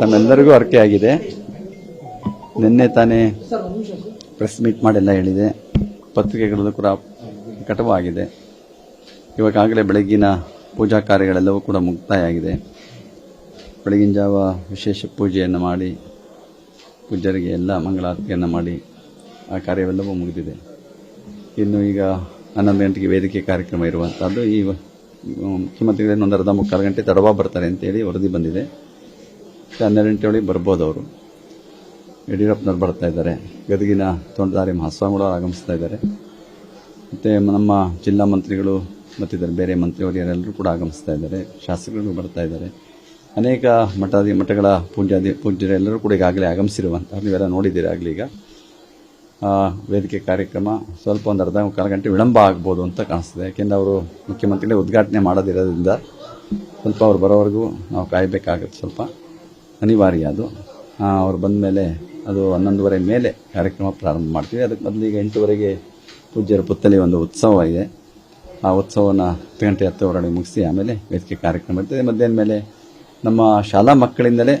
ತಮ್ಮೆಲ್ಲರಿಗೂ ಅರ್ಕೆ ಆಗಿದೆ ನಿನ್ನೆ ತಾನೇ ಪ್ರೆಸ್ ಮೀಟ್ ಮಾಡೆಲ್ಲ ಹೇಳಿದೆ. ಪತ್ರಿಕೆಗಳಲ್ಲೂ ಕೂಡ ಕಟವಾಗಿದೆ ಇವಾಗಾಗಲೇ ಬೆಳಗ್ಗಿನ ಪೂಜಾ ಕಾರ್ಯಗಳೆಲ್ಲವೂ ಕೂಡ ಮುಕ್ತಾಯ ಆಗಿದೆ ಬೆಳಗಿನ ಜಾವ ವಿಶೇಷ ಪೂಜೆಯನ್ನು ಮಾಡಿ ಪೂಜರಿಗೆ ಎಲ್ಲ ಮಂಗಳಾರತಿಯನ್ನು ಮಾಡಿ ಆ ಕಾರ್ಯವೆಲ್ಲವೂ ಮುಗಿದಿದೆ. ಇನ್ನು ಈಗ ಹನ್ನೊಂದು ಗಂಟೆಗೆ ವೇದಿಕೆ ಕಾರ್ಯಕ್ರಮ ಇರುವಂಥದ್ದು ಈ ಮುಖ್ಯಮಂತ್ರಿಗಳೇನು ಮುಖ್ಯಮಂತ್ರಿಗಳು ಒಂದು ಅರ್ಧ ಮುಕ್ಕಾಲು ಗಂಟೆ ತಡವಾ ಬರ್ತಾರೆ ಅಂತೇಳಿ ವರದಿ ಬಂದಿದೆ. ಹನ್ನೆರಡು ಒಳಗೆ ಬರ್ಬೋದು ಅವರು. ಯಡಿಯೂರಪ್ಪನವ್ರು ಬರ್ತಾ ಇದ್ದಾರೆ. ಗದಗಿನ ತೋಂಟದಾರಿ ಮಹಾಸ್ವಾಮಿಗಳು ಆಗಮಿಸ್ತಾ ಇದ್ದಾರೆ. ಮತ್ತು ನಮ್ಮ ಜಿಲ್ಲಾ ಮಂತ್ರಿಗಳು ಮತ್ತಿದ್ದಾರೆ, ಬೇರೆ ಮಂತ್ರಿಯವರೆಲ್ಲರೂ ಕೂಡ ಆಗಮಿಸ್ತಾ ಇದ್ದಾರೆ. ಶಾಸಕರು ಬರ್ತಾ ಇದ್ದಾರೆ. ಅನೇಕ ಮಠಾದಿ ಮಠಗಳ ಪೂಜಾದಿ ಪೂಜ್ಯರೆಲ್ಲರೂ ಕೂಡ ಈಗಾಗಲೇ ಆಗಮಿಸಿರುವಂಥ ನೀವೆಲ್ಲ ನೋಡಿದ್ದೀರಿ ಈಗ. ವೇದಿಕೆ ಕಾರ್ಯಕ್ರಮ ಸ್ವಲ್ಪ ಒಂದು ಅರ್ಧ ಮುಕ್ಕಾಲು ಗಂಟೆ ವಿಳಂಬ ಆಗ್ಬೋದು ಅಂತ ಕಾಣಿಸ್ತದೆ. ಯಾಕೆಂದರೆ ಅವರು ಮುಖ್ಯಮಂತ್ರಿಗಳೇ ಉದ್ಘಾಟನೆ ಮಾಡೋದಿರೋದ್ರಿಂದ ಸ್ವಲ್ಪ ಅವ್ರು ಬರೋವರೆಗೂ ನಾವು ಕಾಯಬೇಕಾಗುತ್ತೆ ಸ್ವಲ್ಪ. ಅನಿವಾರ್ಯ ಅದು. ಅವ್ರು ಬಂದ ಮೇಲೆ ಅದು ಹನ್ನೊಂದುವರೆ ಮೇಲೆ ಕಾರ್ಯಕ್ರಮ ಪ್ರಾರಂಭ ಮಾಡ್ತೀವಿ. ಅದಕ್ಕೆ ಮೊದಲು ಈಗ ಎಂಟುವರೆಗೆ ಪೂಜ್ಯರ ಪುತ್ತಲಿ ಒಂದು ಉತ್ಸವ ಇದೆ. ಆ ಉತ್ಸವನ ಹತ್ತು ಗಂಟೆ ಹತ್ತುವರೆಗೆ ಮುಗಿಸಿ ಆಮೇಲೆ ವೇದಿಕೆ ಕಾರ್ಯಕ್ರಮ ಇರ್ತದೆ. ಮಧ್ಯಾಹ್ನ ಮೇಲೆ ನಮ್ಮ ಶಾಲಾ ಮಕ್ಕಳಿಂದಲೇ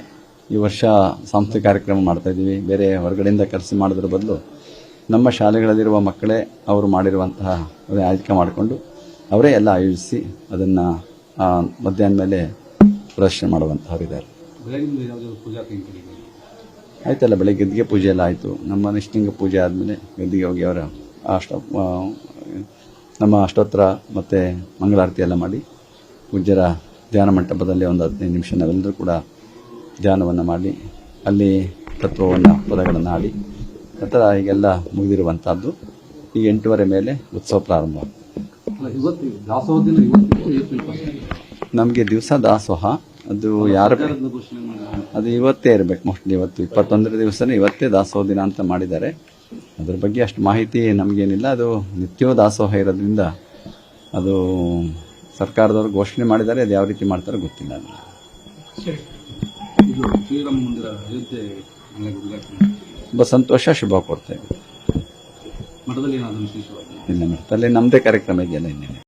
ಈ ವರ್ಷ ಸಾಂಸ್ಕೃತಿಕ ಕಾರ್ಯಕ್ರಮ ಮಾಡ್ತಾ ಇದ್ದೀವಿ. ಬೇರೆ ಹೊರಗಡೆಯಿಂದ ಕರೆಸಿ ಮಾಡಿದ್ರ ಬದಲು ನಮ್ಮ ಶಾಲೆಗಳಲ್ಲಿರುವ ಮಕ್ಕಳೇ ಅವರು ಮಾಡಿರುವಂತಹ ಆಯ್ಕೆ ಮಾಡಿಕೊಂಡು ಅವರೇ ಎಲ್ಲ ಆಯೋಜಿಸಿ ಅದನ್ನು ಮಧ್ಯಾಹ್ನ ಮೇಲೆ ಪ್ರದರ್ಶನ ಮಾಡುವಂತಹವರಿದ್ದಾರೆ ಪೂಜಾ ಆಯ್ತಲ್ಲ ಬೆಳಗ್ಗೆ ಗದ್ದಿಗೆ ಪೂಜೆ ಎಲ್ಲ ಆಯಿತು. ನಮ್ಮ ನಿಷ್ಠಿಂಗ ಪೂಜೆ ಆದಮೇಲೆ ಗದ್ದಿಗೆ ಹೋಗಿ ಅವರ ಅಷ್ಟ ನಮ್ಮ ಅಷ್ಟೋತ್ತರ ಮತ್ತು ಮಂಗಳಾರತಿ ಎಲ್ಲ ಮಾಡಿ ಪೂಜ್ಯರ ಧ್ಯಾನ ಮಂಟಪದಲ್ಲಿ ಒಂದು ಹದಿನೈದು ನಿಮಿಷ ನಾವೆಲ್ಲರೂ ಕೂಡ ಧ್ಯಾನವನ್ನು ಮಾಡಿ ಅಲ್ಲಿ ತತ್ವವನ್ನು ಪದಗಳನ್ನು ಆಡಿ ನಂತರ ಈಗೆಲ್ಲ ಮುಗಿದಿರುವಂಥದ್ದು ಈಗ ಎಂಟೂವರೆ ಮೇಲೆ ಉತ್ಸವ ಪ್ರಾರಂಭ. ನಮಗೆ ದಿವಸ ದಾಸೋಹ. ಅದು ಯಾರ ಅದು ಇವತ್ತೇ ಇರಬೇಕು ಮೋಸ್ಟ್ಲಿ ಇವತ್ತು. ಇಪ್ಪತ್ತೊಂದರ ದಿವಸನೇ ಇವತ್ತೇ ದಾಸೋಹ ದಿನ ಅಂತ ಮಾಡಿದ್ದಾರೆ. ಅದ್ರ ಬಗ್ಗೆ ಅಷ್ಟು ಮಾಹಿತಿ ನಮಗೇನಿಲ್ಲ. ಅದು ನಿತ್ಯವೂ ದಾಸೋಹ ಇರೋದ್ರಿಂದ ಅದು ಸರ್ಕಾರದವರು ಘೋಷಣೆ ಮಾಡಿದ್ದಾರೆ. ಅದು ಯಾವ ರೀತಿ ಮಾಡ್ತಾರೋ ಗೊತ್ತಿಲ್ಲ ತುಂಬ ಸಂತೋಷ ಶುಭ ಕೊಡ್ತೇವೆ. ಇಲ್ಲ ಮಠದಲ್ಲಿ ನಮ್ಮದೇ ಕಾರ್ಯಕ್ರಮ ಇದೆಯಲ್ಲ ಇನ್ನೇನೆ?